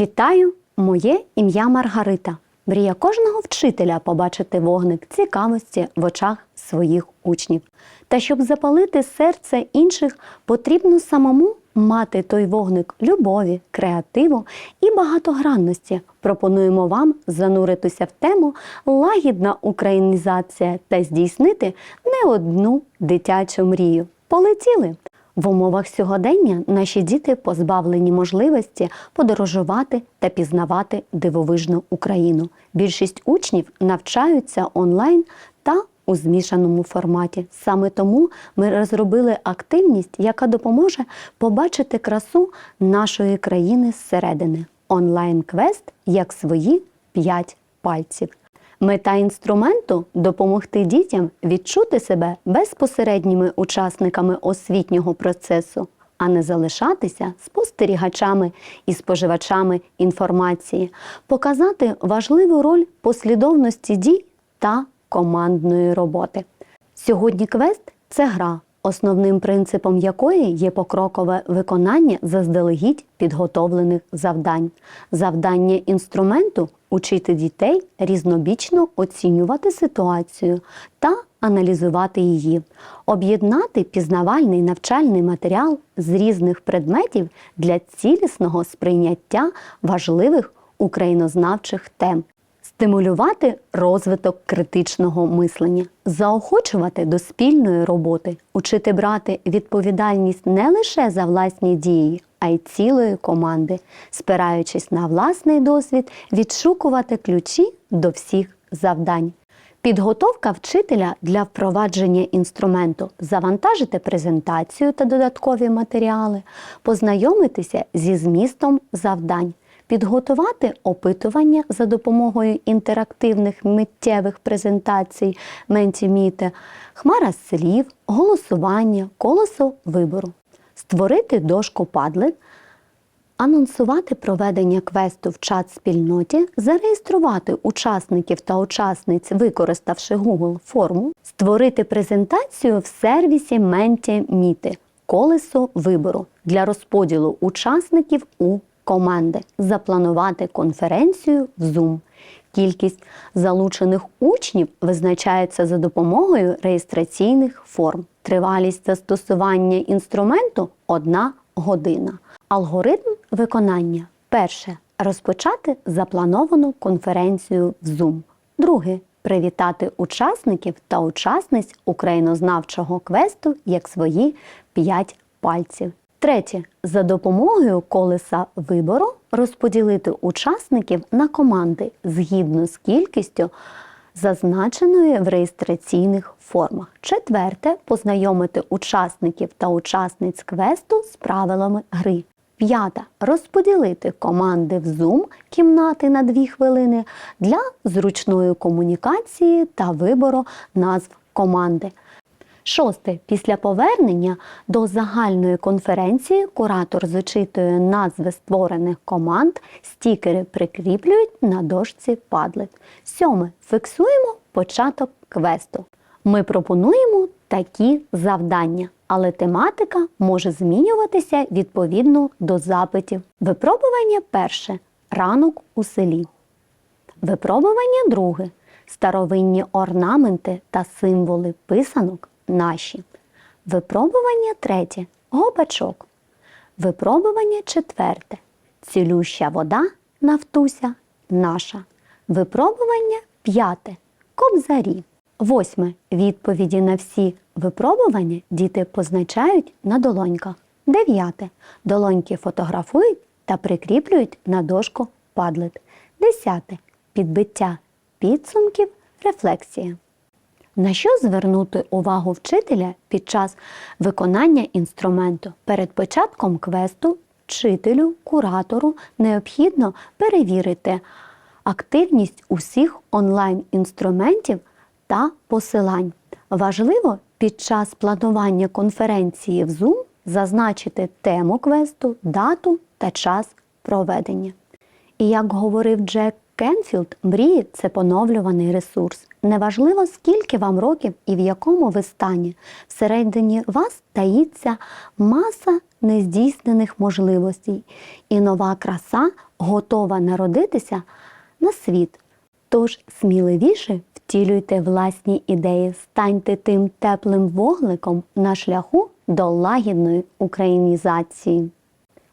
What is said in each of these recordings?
Вітаю! Моє ім'я Маргарита. Мрія кожного вчителя побачити вогник цікавості в очах своїх учнів. Та щоб запалити серце інших, потрібно самому мати той вогник любові, креативу і багатогранності. Пропонуємо вам зануритися в тему лагідна українізація та здійснити не одну дитячу мрію. Полетіли! В умовах сьогодення наші діти позбавлені можливості подорожувати та пізнавати дивовижну Україну. Більшість учнів навчаються онлайн та у змішаному форматі. Саме тому ми розробили активність, яка допоможе побачити красу нашої країни зсередини. Онлайн-квест як свої п'ять пальців. Мета інструменту допомогти дітям відчути себе безпосередніми учасниками освітнього процесу, а не залишатися спостерігачами і споживачами інформації, показати важливу роль послідовності дій та командної роботи. Сьогодні квест це гра, основним принципом якої є покрокове виконання заздалегідь підготовлених завдань. Завдання інструменту учити дітей різнобічно оцінювати ситуацію та аналізувати її, об'єднати пізнавальний навчальний матеріал з різних предметів для цілісного сприйняття важливих українознавчих тем. Стимулювати розвиток критичного мислення, заохочувати до спільної роботи, учити брати відповідальність не лише за власні дії, а й цілої команди, спираючись на власний досвід, відшукувати ключі до всіх завдань. Підготовка вчителя для впровадження інструменту, завантажити презентацію та додаткові матеріали, познайомитися зі змістом завдань, підготувати опитування за допомогою інтерактивних миттєвих презентацій Ментіміте, хмара слів, голосування, колесо вибору, створити дошку Padlet, анонсувати проведення квесту в чат спільноті, зареєструвати учасників та учасниць, використавши Google форму, створити презентацію в сервісі Mentimeter колесо вибору для розподілу учасників у команди, запланувати конференцію в Zoom. Кількість залучених учнів визначається за допомогою реєстраційних форм. Тривалість застосування інструменту 1 година. Алгоритм виконання. Перше. Розпочати заплановану конференцію в Zoom. Друге. Привітати учасників та учасниць українознавчого квесту як свої 5 пальців. Третє. За допомогою колеса вибору розподілити учасників на команди згідно з кількістю зазначеної в реєстраційних формах. Четверте познайомити учасників та учасниць квесту з правилами гри. П'ята розподілити команди в Zoom кімнати на 2 хвилини для зручної комунікації та вибору назв команди. Шосте. Після повернення до загальної конференції куратор зачитує назви створених команд, стікери прикріплюють на дошці Padlet. Сьоме. Фіксуємо початок квесту. Ми пропонуємо такі завдання, але тематика може змінюватися відповідно до запитів. Випробування перше ранок у селі. Випробування друге старовинні орнаменти та символи писанок наші. Випробування третє гопачок. Випробування четверте цілюща вода нафтуся наша. Випробування п'яте кобзарі. Восьме відповіді на всі випробування діти позначають на долоньках. Дев'яте долоньки фотографують та прикріплюють на дошку Padlet. Десяте підбиття підсумків рефлексія. На що звернути увагу вчителя під час виконання інструменту? Перед початком квесту вчителю, куратору необхідно перевірити активність усіх онлайн-інструментів та посилань. Важливо під час планування конференції в Zoom зазначити тему квесту, дату та час проведення. І як говорив Джек Кенфілд, мрії це поновлюваний ресурс. Неважливо, скільки вам років і в якому ви стані. Всередині вас таїться маса нездійснених можливостей, і нова краса готова народитися на світ. Тож сміливіше втілюйте власні ідеї, станьте тим теплим вогником на шляху до лагідної українізації.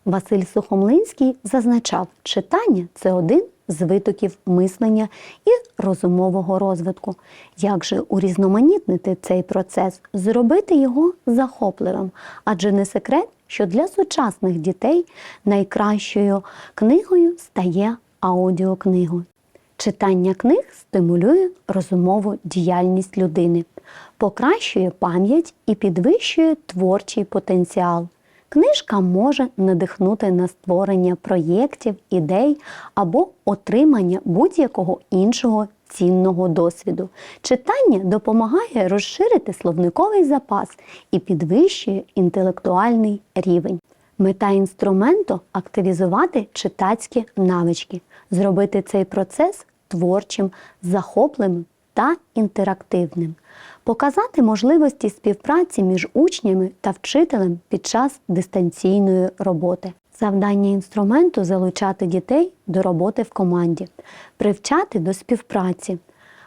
Василь Сухомлинський зазначав, читання це один з витоків мислення і розумового розвитку. Як же урізноманітнити цей процес, зробити його захопливим? Адже не секрет, що для сучасних дітей найкращою книгою стає аудіокнига. Читання книг стимулює розумову діяльність людини, покращує пам'ять і підвищує творчий потенціал. Книжка може надихнути на створення проєктів, ідей або отримання будь-якого іншого цінного досвіду. Читання допомагає розширити словниковий запас і підвищує інтелектуальний рівень. Мета інструменту активізувати читацькі навички, зробити цей процес творчим, захопливим та інтерактивним, показати можливості співпраці між учнями та вчителем під час дистанційної роботи. Завдання інструменту залучати дітей до роботи в команді, привчати до співпраці,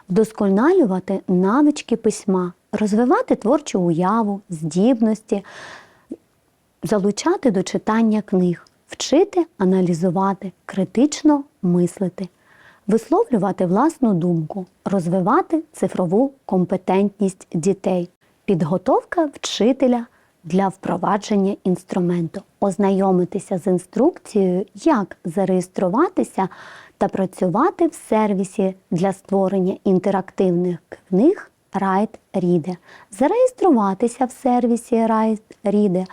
вдосконалювати навички письма, розвивати творчу уяву, здібності, залучати до читання книг, вчити аналізувати, критично мислити, висловлювати власну думку, розвивати цифрову компетентність дітей, підготовка вчителя для впровадження інструменту, ознайомитися з інструкцією, як зареєструватися та працювати в сервісі для створення інтерактивних книг Райт Ріде, зареєструватися в сервісі Райт Ріде,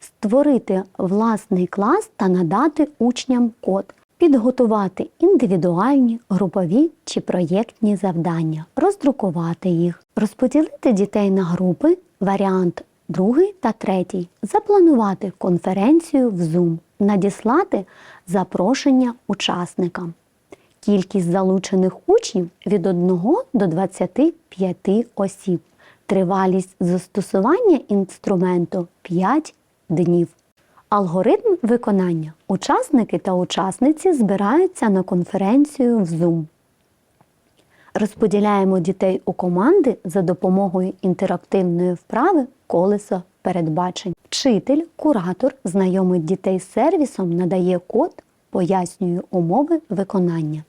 створити власний клас та надати учням код, підготувати індивідуальні, групові чи проєктні завдання, роздрукувати їх, розподілити дітей на групи, варіант другий та третій, запланувати конференцію в Zoom, надіслати запрошення учасникам. Кількість залучених учнів від 1 до 25 осіб. Тривалість застосування інструменту 5 днів. Алгоритм виконання. Учасники та учасниці збираються на конференцію в Zoom. Розподіляємо дітей у команди за допомогою інтерактивної вправи колесо передбачень. Вчитель, куратор знайомить дітей з сервісом, надає код, пояснює умови виконання.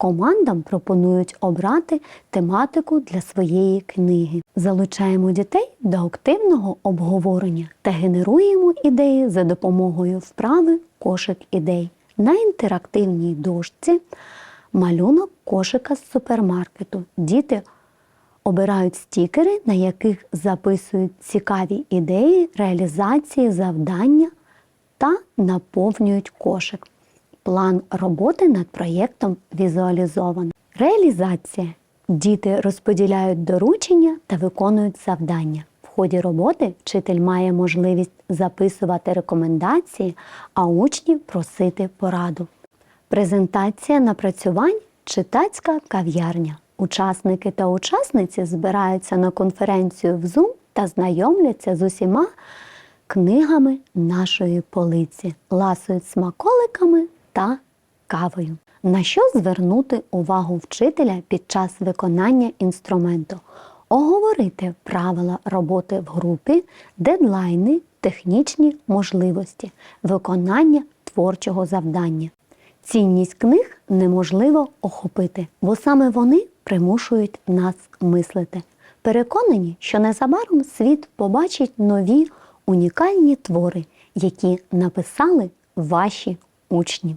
Командам пропонують обрати тематику для своєї книги. Залучаємо дітей до активного обговорення та генеруємо ідеї за допомогою вправи кошик ідей. На інтерактивній дошці малюнок кошика з супермаркету. Діти обирають стікери, на яких записують цікаві ідеї реалізації завдання та наповнюють кошик. План роботи над проєктом візуалізовано. Реалізація. Діти розподіляють доручення та виконують завдання. В ході роботи вчитель має можливість записувати рекомендації, а учнів просити пораду. Презентація напрацювань читацька кав'ярня. Учасники та учасниці збираються на конференцію в Zoom та знайомляться з усіма книгами нашої полиці, ласують смаколиками та кавою. На що звернути увагу вчителя під час виконання інструменту? Оговорити правила роботи в групі, дедлайни, технічні можливості, виконання творчого завдання. Цінність книг неможливо охопити, бо саме вони примушують нас мислити. Переконані, що незабаром світ побачить нові унікальні твори, які написали ваші учні.